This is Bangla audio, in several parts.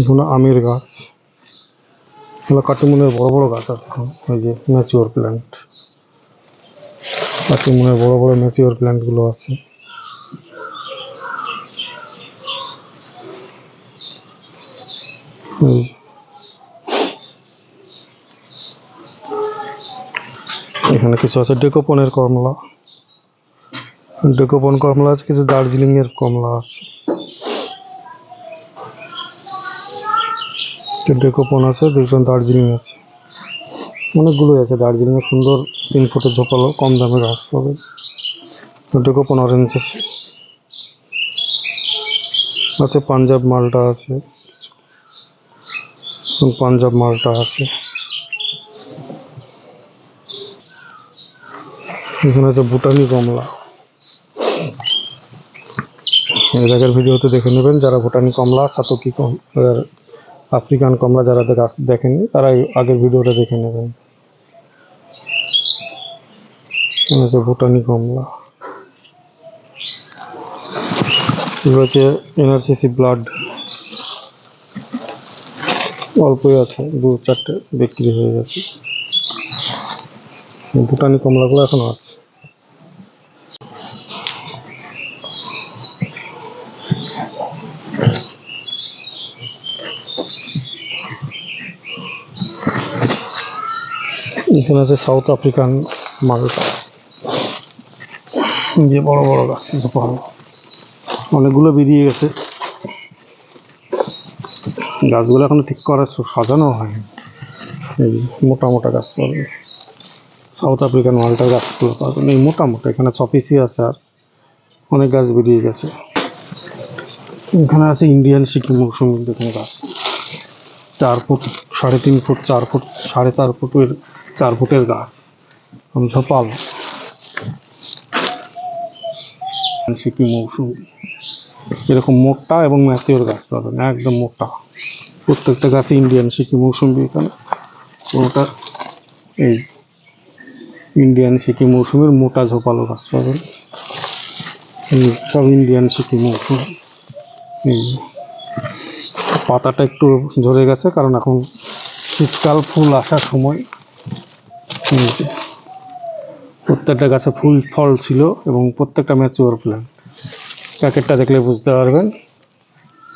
এগুলো আমের গাছ। এগুলো কাটিমনের বড় বড় গাছ আছে ওই যে ম্যাচিওর প্ল্যান্ট কাটিমনের বড় বড় ম্যাচিওর প্ল্যান্টগুলো আছে। এখানে কিছু আছে ডেকোপনের কমলা। ডেকোপন কমলা আছে, কিছু দার্জিলিং এর কমলা আছে। ডেকোপন আছে দুজন দার্জিলিং আছে। অনেকগুলোই আছে দার্জিলিং এর সুন্দর তিন ফুটের ঝোপালো, কম দামে গাছ পাবে ডেকোপন অরেঞ্জ আছে। আছে পাঞ্জাব মালটা আছে। পাঞ্জাব মালটা আছে। এখানে আছে ভুটানি কমলা। এর আগের ভিডিওতে দেখে নেবেন যারা ভুটানি কমলা, সাতকি কম আফ্রিকান কমলা যারা গাছ দেখেননি তারা আগের ভিডিওটা দেখে নেবেন। ভুটানি কমলা। এগুলো হচ্ছে এনআরসিসি ব্লাড। অল্পই আছে, দু চারটে বিক্রি হয়ে গেছে। ভুটানি কমলাগুলো এখনও আছে। এখানে আছে সাউথ আফ্রিকান মালটা। যে বড় বড় গাছ ভালো অনেকগুলো বেরিয়ে গেছে। গাছগুলো এখনও ঠিক করা সাজানো হয়নি এই মোটা মোটা গাছ পাবেন সাউথ আফ্রিকান মালটার গাছগুলো পাবেন এই মোটা মোটা, এখানে ছ পিসই আছে আর অনেক গাছ বেরিয়ে গেছে। এখানে আছে ইন্ডিয়ান সিকিম মৌসুমি দেখুন গাছ। চার ফুট, সাড়ে তিন ফুট, চার ফুট, সাড়ে চার ফুটের চার ফুটের গাছ। আমি ঝোপাল সিকিম মৌসুমি। এরকম মোটা এবং ম্যাচিওর গাছ পাবেন, একদম মোটা। প্রত্যেকটা গাছে ইন্ডিয়ান সিকিম মৌসুমি এখানে। ওটা এই ইন্ডিয়ান সিকিম মৌসুমের মোটা ঝোপালো গাছ পাবেন। সব ইন্ডিয়ান সিকিম মৌসুমি। এই পাতাটা একটু ঝরে গেছে, কারণ এখন শীতকাল, ফুল আসার সময়। প্রত্যেকটা গাছে ফুল, ফল ছিল এবং প্রত্যেকটা ম্যাচিওর প্ল্যান্ট প্যাকেটটা দেখলে বুঝতে পারবেন,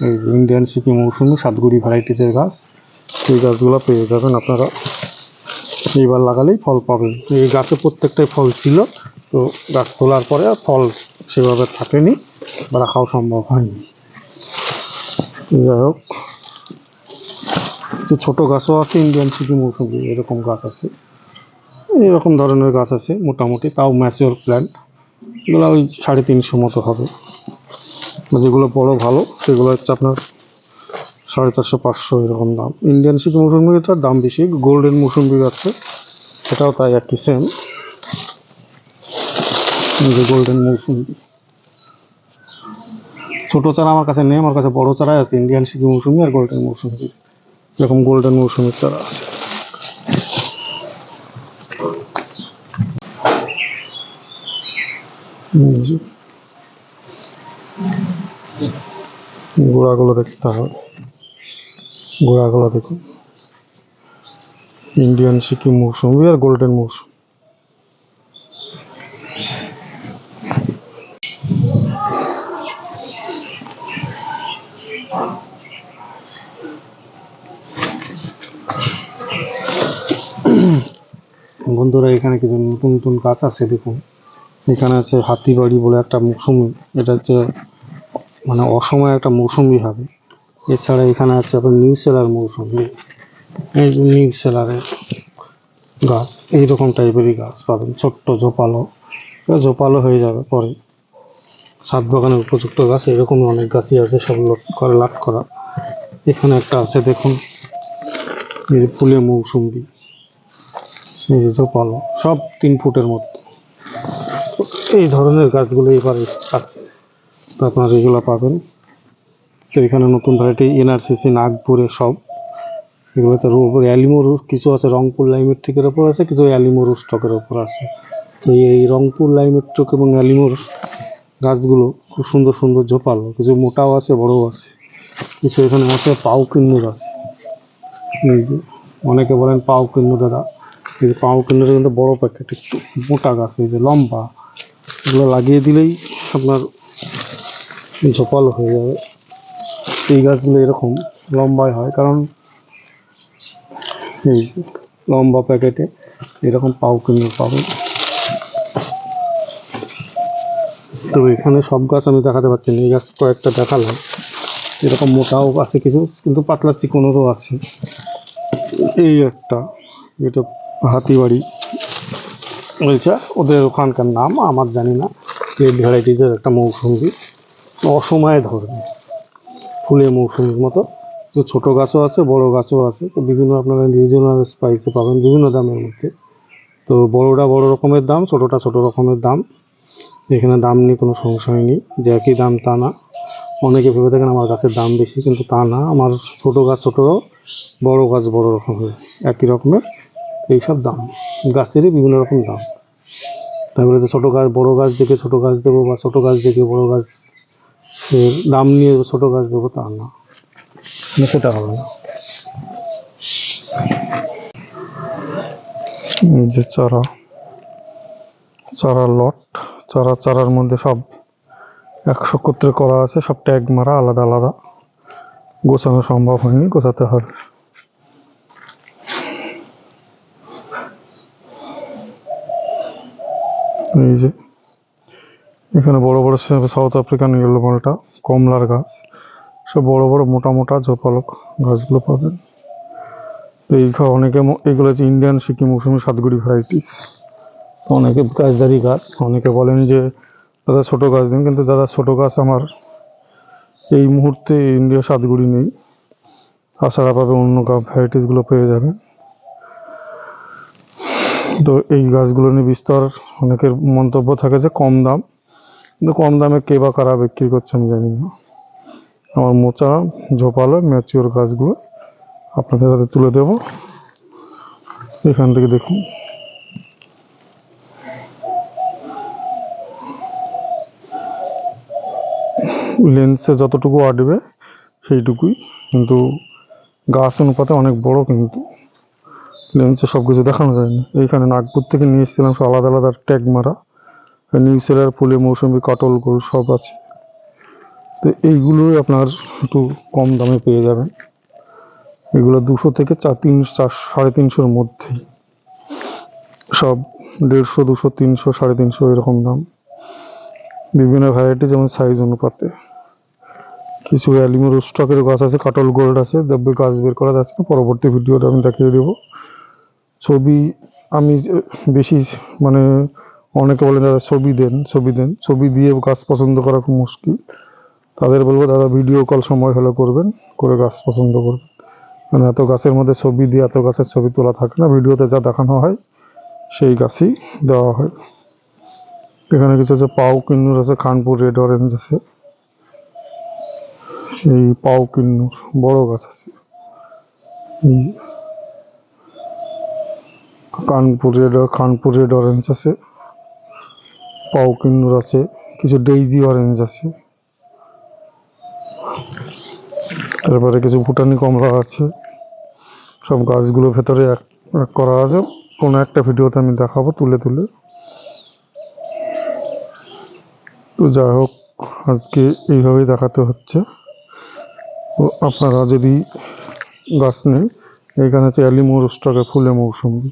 এই ইন্ডিয়ান সিকিম মৌসুমি সাতগুড়ি ভ্যারাইটিসের গাছ এই গাছগুলো পেয়ে যাবেন আপনারা। এইবার লাগালেই ফল পাবেন। এই গাছে প্রত্যেকটাই ফল ছিল, তো গাছ তোলার পরে আর ফল সেভাবে থাকেনি বা রাখাও সম্ভব হয়নি। যাই হোক ছোটো গাছও আছে ইন্ডিয়ান সিকিম মৌসুমি এরকম গাছ আছে। এরকম ধরনের গাছ আছে মোটামুটি, তাও ম্যাচিওর প্ল্যান্ট। এগুলো ওই সাড়ে তিনশো মতো হবে। যেগুলো বড় ভালো, সেগুলো হচ্ছে আপনার সাড়ে চারশো, পাঁচশো এরকম দাম। ইন্ডিয়ান সিকিম মৌসুমিটার দাম বেশি গোল্ডেন মৌসুমি আছে সেটাও তাই একই সেম যে গোল্ডেন মৌসুমি। ছোটো চারা আমার কাছে নেই, আমার কাছে বড় চারাই আছে। ইন্ডিয়ান সিকিম মৌসুমি আর গোল্ডেন মৌসুমি। এরকম গোল্ডেন মৌসুমির চারা আছে। গোড়াগুলো দেখতে হবে। গোড়াগুলো দেখুন। ইন্ডিয়ান সিকিম মৌসুমি আর গোল্ডেন মৌসুমি বন্ধুরা, এখানে কিছু নতুন নতুন গাছ আছে, দেখুন। এখানে আছে হাতিবাড়ি বলে একটা মৌসুমি, এটা হচ্ছে মানে অসময়ে একটা মৌসুমি হবে। এছাড়া এখানে আছে আপনার নিউ সেলার মৌসুমি, এই নিউ সেলারের গাছ, এইরকম টাইপেরই গাছ পাবেন, ছোট্ট এবার ঝোপালো হয়ে যাবে পরে। ছাদ বাগানের উপযুক্ত গাছ এরকম অনেক গাছই আছে সব লট করে, লাট করা। এখানে একটা আছে, দেখুন ফুলে মৌসুমি, এই যে ঝোপালো সব তিন ফুটের মতো। এই ধরনের গাছগুলো এবারে আছে। আপনারা এগুলো পাবেন। তো এখানে নতুন ভ্যারাইটি এনআরসিসি নাগপুরে সব এগুলো এগুলোতে অ্যালিমোর কিছু আছে, রংপুর লাইমেট্রিকের ওপর আছে, কিছু অ্যালিমোর স্টকের ওপর আছে। তো এই রংপুর লাইমেট্রিক এবং অ্যালিমোর গাছগুলো খুব সুন্দর সুন্দর ঝোপালো। কিছু মোটাও আছে, বড়ও আছে। কিছু এখানে আছে, পাও কিন্নু গাছ অনেকে বলেন পাও কিন্নু দাদা। এই যে পাও কিন্নুটা কিন্তু বড় প্যাকেট একটু মোটা গাছ, এই যে লম্বা। এগুলো লাগিয়ে দিলেই আপনার ঝোপালো হয়ে যাবে। এই গাছগুলো এরকম লম্বাই হয়, কারণ এই লম্বা প্যাকেটে এরকম পাও কিনে পাবেন। তো এখানে সব গাছ আমি দেখাতে পারছি না, এই গাছ কয়েকটা দেখালাম। এরকম মোটাও আছে কিছু, কিন্তু পাতলা চিকনেরও আছে। এই একটা, এটা হাতিবাড়ি। বলছে, ওদের ওখানকার নাম আমার জানি না। রেড ভ্যারাইটিজের একটা মৌসুমি। অসময়ে ধরবে ফুলে মৌসুমির মতো। তো ছোটো গাছও আছে, বড় গাছও আছে। তো বিভিন্ন আপনারা রিজনাল স্পাইসে পাবেন, বিভিন্ন দামের মধ্যে। তো বড়টা বড় রকমের দাম, ছোটোটা ছোটো রকমের দাম। এখানে দাম নিয়ে কোনো সংশয় নেই যে একই দাম তা না। অনেকে ভেবে থাকেন আমার গাছের দাম বেশি, কিন্তু তা না। আমার ছোটো গাছ ছোটো, বড় গাছ বড় রকমের, একই রকমের। এইসব দাম। গাছেরই বিভিন্ন রকম দাম। তারপরে তো ছোটো গাছ, বড়ো গাছ দেখে ছোটো গাছ দেবো বা ছোটো গাছ দেখে বড়ো গাছ দাম নিয়ে ছোটো গাছ দেবো তা না। সেটা হবে না। যে চারা চারার লট। চারা চারার মধ্যে সব একশো করা আছে সব ট্যাগ মারা আলাদা আলাদা। গোছানো সম্ভব হয়নি, গোছাতে হবে এই যে এখানে বড় বড় সাউথ আফ্রিকান ইয়েলো মালটা কমলার গাছ। সব বড় বড় মোটা মোটা ঝোপালো গাছগুলো পাবেন তো এই অনেকে এগুলো হচ্ছে ইন্ডিয়ান সিকিম মৌসুমি সাতগুড়ি ভ্যারাইটিস অনেকে গাছদারি গাছ, অনেকে বলেন যে, দাদা ছোটো গাছ দিন। কিন্তু দাদা, ছোটো গাছ আমার এই মুহূর্তে ইন্ডিয়া সাতগুড়ি নেই। তাছাড়া পাবে অন্য ভ্যারাইটিসগুলো পেয়ে যাবেন তো এই গাছগুলো নিয়ে বিস্তর অনেকের মন্তব্য থাকে যে, কম দাম। কিন্তু কম দামে কে বা কারা বিক্রি করছে আমি জানি না। আমার মোচা, ঝোপালো ম্যাচিওর গাছগুলো আপনাদের হাতে তুলে দেব। এখান থেকে দেখুন। লেন্সে যতটুকু আটবে সেইটুকুই, কিন্তু গাছ অনুপাতে অনেক বড় কিন্তু লেন্সে সব কিছু দেখানো যায় না। এইখানে নাগপুর থেকে নিয়ে এসেছিলাম, সব আলাদা আলাদা ট্যাগ মারা। নিউ সেলার ফুলে মৌসুমি কাটল গোল সব আছে। তো এইগুলোই আপনার একটু কম দামে পেয়ে যাবেন। এগুলো দুশো থেকে চার তিন, চার, সাড়ে তিনশোর মধ্যেই সব দেড়শো, দুশো, তিনশো, সাড়ে তিনশো এরকম দাম। বিভিন্ন ভ্যারাইটি যেমন সাইজ অনুপাতে। কিছু অ্যালিমোর স্টকের গাছ আছে, কাটল গোল্ড আছে দেখবে গাছ বের করা যাচ্ছে পরবর্তী ভিডিওটা আমি দেখিয়ে দেবো। ছবি আমি বেশি মানে অনেকে বলে, দাদা, ছবি দেন ছবি দেন। ছবি দিয়ে গাছ পছন্দ করা খুব মুশকিল। তাদের বলব, দাদা ভিডিও কল সময় হলে করবেন, করে গাছ পছন্দ করবেন। মানে এত গাছের মধ্যে ছবি দিয়ে এত গাছের ছবি তোলা থাকে না। ভিডিওতে যা দেখানো হয়, সেই গাছই দেওয়া হয়। এখানে কিছু আছে, পাও কিন্নুর আছে, খানপুর রেড অরেঞ্জ আছে। এই পাও কিন্নুর, বড় গাছ আছে। Kanpur red Khanpur red orange আছে। পাও কিন্নুর আছে, কিছু ডেইজি অরেঞ্জ আছে। তারপরে কিছু ভুটানি কমলা আছে। সব গাছগুলো ভেতরে এক করা আছে। কোনো একটা ভিডিওতে আমি দেখাবো তুলে তুলে। তো যাই হোক, আজকে এইভাবেই দেখাতে হচ্ছে। তো আপনারা যদি গাছ নেই এখানে আছে অ্যালিমোর স্টকে ফুলে মৌসুমি।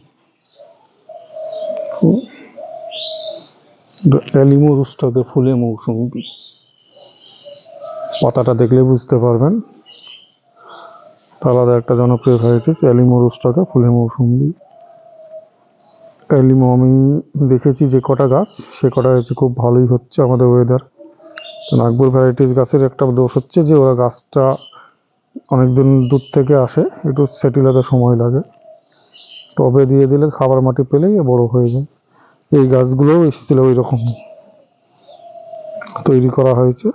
অ্যালিমোর স্টকে ফুলে মৌসুমি পাতাটা দেখলে বুঝতে পারবেন। আলাদা একটা জনপ্রিয় ভ্যারাইটিস অ্যালিমো রুস্টাকা ফুলে মৌসুমি অ্যালিমো আমি দেখেছি যে কটা গাছ, সে কটা হচ্ছে খুব ভালোই হচ্ছে আমাদের ওয়েদার নাগপুর ভ্যারাইটিস গাছের একটা দোষ হচ্ছে যে ওরা গাছটা অনেকদিন দূর থেকে আসে, একটু সেটিল হতে সময় লাগে। টবে দিয়ে দিলে খাবার মাটি পেলেই বড় হয়ে যায়। এই গাছগুলোও এসেছিল ওই রকম তৈরি করা হয়েছে।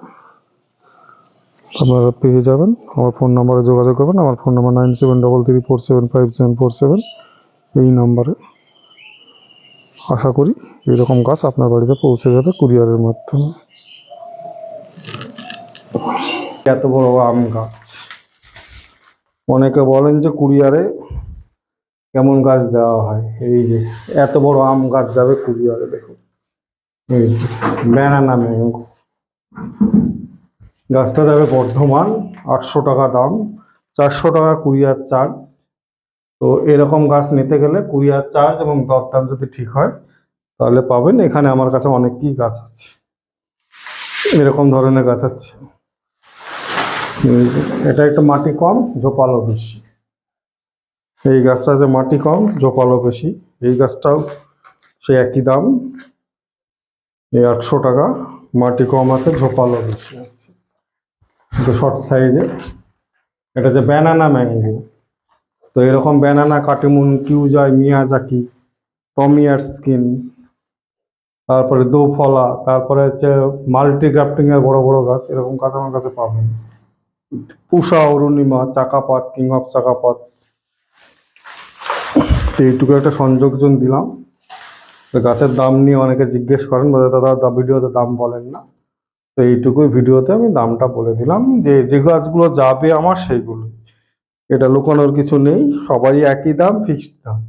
আপনারা পেয়ে যাবেন। আমার ফোন নাম্বারে যোগাযোগ করবেন। আমার phone number nine seven double three four seven five seven four seven. এই নাম্বারে আশা করি এরকম গাছ আপনার বাড়িতে পৌঁছে যাবে কুরিয়ারের মাধ্যমে। এত বড় আম গাছ। অনেকে বলেন যে কুরিয়ারে কেমন গাছ দেওয়া হয়? এই যে এত বড় আম গাছ যাবে কুরিয়ারে দেখুন এই ব্যানানা ম্যাঙ্গো গাছটা যাবে বর্ধমান, আটশো টাকা দাম, চারশো টাকা কুরিয়ার চার্জ। তো এরকম গাছ নিতে গেলে কুরিয়ার চার্জ এবং দরদাম যদি ঠিক হয়, তাহলে পাবেন। এখানে আমার কাছে অনেকই গাছ আছে। এরকম ধরনের গাছ আছে। এটা একটু মাটি কম, ঝোপালো বেশি। এই গাছটা যে মাটি কম ঝোপালো বেশি। এই গাছটাও সে একই দাম। এই আটশো টাকা, মাটি কম আছে ঝোপালো বেশি আছে। তো শর্ট সাইজে। এটা যে ব্যানানা ম্যাঙ্গো। তো এরকম ব্যানানা, কাটিমুন কিউজয় মিয়াজাকি টমিয়ার স্কিন, তারপরে দোফলা, তারপরে হচ্ছে মাল্টি গ্রাফটিং এর বড় বড় গাছ, এরকম গাছ আমার কাছে পাবেন। Pusa, Arunima, Chakapat king of Chakapat. তো এইটুকু একটা সংযোগজন দিলাম। তো গাছের দাম নিয়ে অনেকে জিজ্ঞেস করেন বা দাদা ভিডিওতে দাম বলেন না। তো এইটুকুই ভিডিওতে আমি দামটা বলে দিলাম যে যে গাছগুলো যাবে আমার, সেইগুলো। এটা লুকানোর কিছু নেই, সবারই একই দাম ফিক্সড দাম।